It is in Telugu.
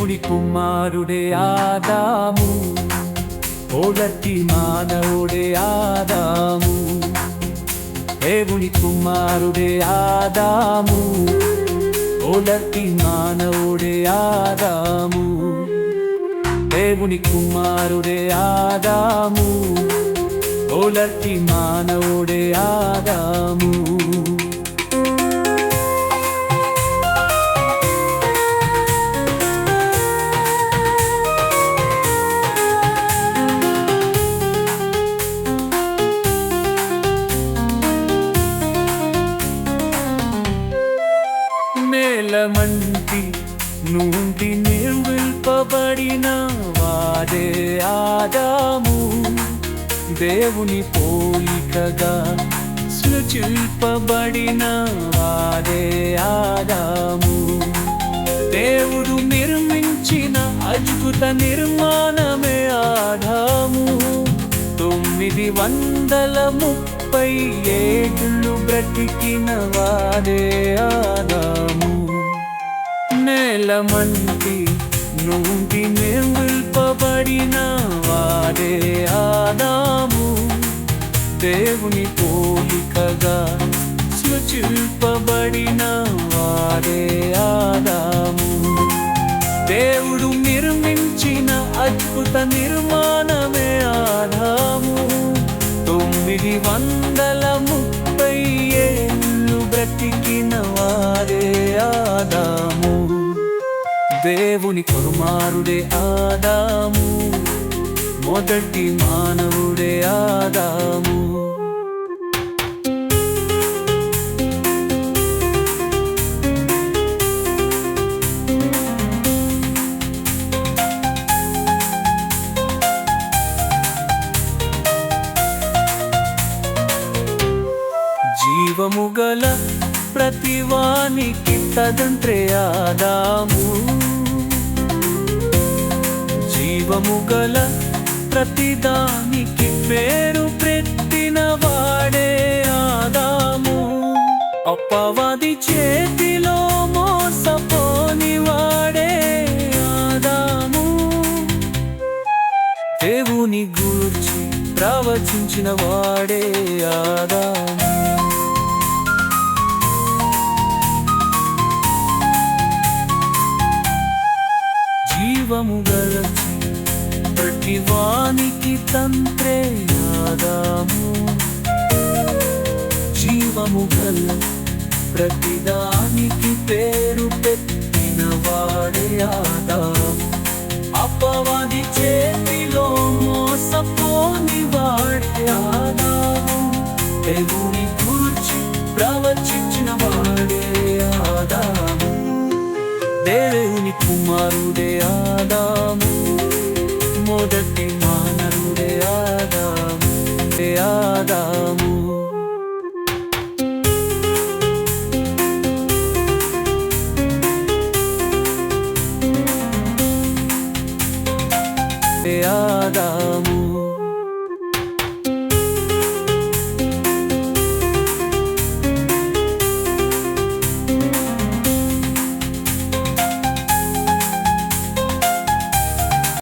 దేవుని కుమారుడే ఆదాము. ఓడటి మానవుడే ఆదాము. దేవుని కుమారుడే ఆదాము. ఓడటి మానవుడే ఆదాము. దేవుని కుమారుడే ఆదాము. ఓలటి మానవుడే ఆదాము. నేలమంటి నుండి నిర్విల్పబడిన వాదే ఆదాము. దేవుని పోలికగా సృచిల్పబడిన వాదే ఆదాము. దేవుడు నిర్మించిన అద్భుత నిర్మాణమే ఆదాము. తొమ్మిది వందల ముప్పై ఏళ్ళు బ్రతికిన వాదే ఆదాము. నేలమంటి నుండి నిర్మిల్పబడిన వారే ఆదాము. దేవుని పోలికగా సృజిల్పబడిన వారే ఆదాము. దేవుడు నిర్మించిన అద్భుత నిర్మాణమే ఆదాము. తొమ్మిది వంద దేవుని కుమారుడే ఆదాము. మొదటి మానవుడే ఆదాము. జీవము గల ప్రతివానికి తదంత్రే ఆదాము. జీవము గల ప్రతిదానికి పేరు పెట్టిన వాడే ఆదాము. అప్పవాది చేతిలో మోసపోని వాడే ఆదాము. దేవుని గూర్చి ప్రవచించిన వాడే ఆదాము. తంత్రేదాము తంత్రే ఆదాము. జీవము గల ప్రతిదానికి పేరు పెట్టిన వాడే ఆదాము. అపవాది చేతిలో మోసపోని వాడే ఆదాము. దేవుని కూర్చి ప్రవచించిన వాడే ఆదాము. దేవుని కుమారుడే ఆదాము. మొదటి మా ఆదాము ఏ ఆదాము ఏ ఆదాము